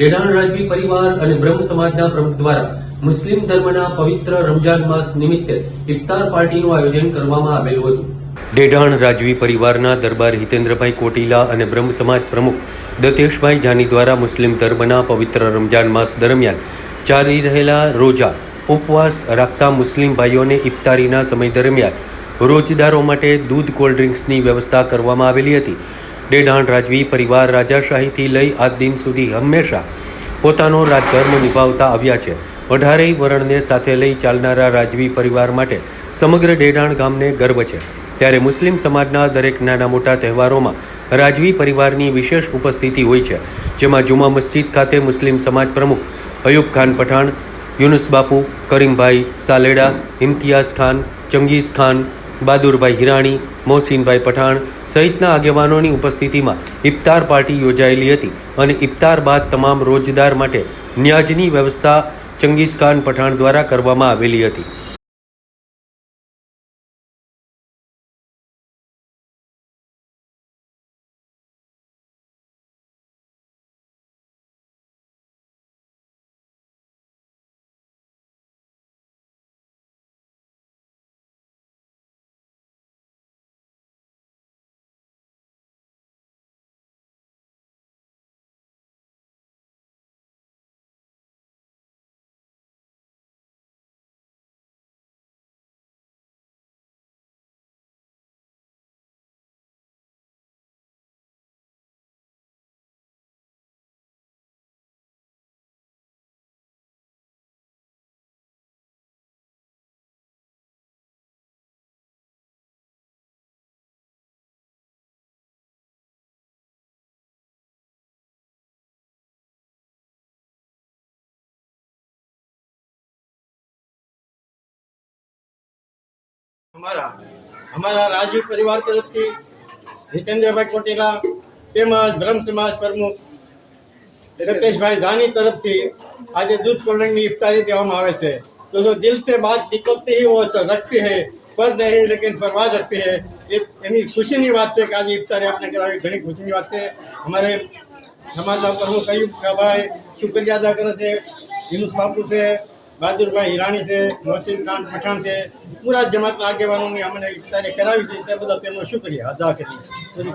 ડેડાણ રાજવી પરિવાર અને બ્રહ્મ સમાજના પ્રમુખ દ્વારા મુસ્લિમ ધર્મના પવિત્ર રમજાન માસ નિમિત્તે ઇફતાર પાર્ટીનું આયોજન કરવામાં આવેલું હતું. ડેઢાણ રાજવી પરિવારના દરબાર હિતેન્દ્રભાઈ કોટીલા અને બ્રહ્મ સમાજ પ્રમુખ દતેશભાઈ જાની દ્વારા મુસ્લિમ ધર્મના પવિત્ર રમજાન માસ દરમિયાન ચાલી રહેલા રોજા ઉપવાસ રાખતા મુસ્લિમ ભાઈઓને ઇફતારીના સમય દરમિયાન રોજદારો માટે દૂધ કોલ્ડ ડ્રિંક્સની વ્યવસ્થા કરવામાં આવેલી હતી. ડેડાણ રાજવી પરિવાર રાજાશાહીથી લઈ આજ દિન સુધી હંમેશા પોતાનો રાજધર્મ નિભાવતા આવ્યા છે. અઢારેય વરણને સાથે લઈ ચાલનારા રાજવી પરિવાર માટે સમગ્ર ડેડાણ ગામને ગર્વ છે. ત્યારે મુસ્લિમ સમાજના દરેક નાના મોટા તહેવારોમાં રાજવી પરિવારની વિશેષ ઉપસ્થિતિ હોય છે. જેમાં જુમા મસ્જિદ ખાતે મુસ્લિમ સમાજ પ્રમુખ અયુબ ખાન પઠાણ, યુનુસ બાપુ, કરીમભાઈ સાલેડા, ઇમ્તિયાઝ ખાન, ચંગીઝ ખાન બહાદુરભાઈ હિરાણી, મોહસિનભાઈ પઠાણ સહિતના આગેવાનોની ઉપસ્થિતિમાં ઇફતાર પાર્ટી યોજાયેલી હતી અને ઇફતાર બાદ તમામ રોજદાર માટે ન્યાજની વ્યવસ્થા ચંગીઝ ખાન પઠાણ દ્વારા કરવામાં આવેલી હતી. અમારા અમારા રાજીવ પરિવાર તરફથી જીતેન્દ્રભાઈ કોટેલા તેમજ બ્રહ્મ સમાજ પ્રમુખ રતેશભાઈ ધાની તરફથી આજે દૂધ કોલરની ઇફતારી દેવામાં આવે છે. તો જો દિલથી સે નીકળતી હી અસર રખતી હૈ, પર નહીં, લેકિન પરવાહ રખતી હૈ, એ એની ખુશીની વાત છે કે આજે ઇફતારી આપણે કરાવી, ઘણી ખુશીની વાત છે. અમારે અમારા પ્રમુખ અયુબ ભાઈ, શુક્રિયા અદા કરે છે હિન્દુસ બાપુ છે બહાદુરભાઈ હિરાણી છે, મોહસિન ખાન પઠાણ છે પૂરા જમાતના આગેવાનોની અમને ઇફતારી કરાવી છે તે બધા તેમનો શુક્રિયા અદા કરીએ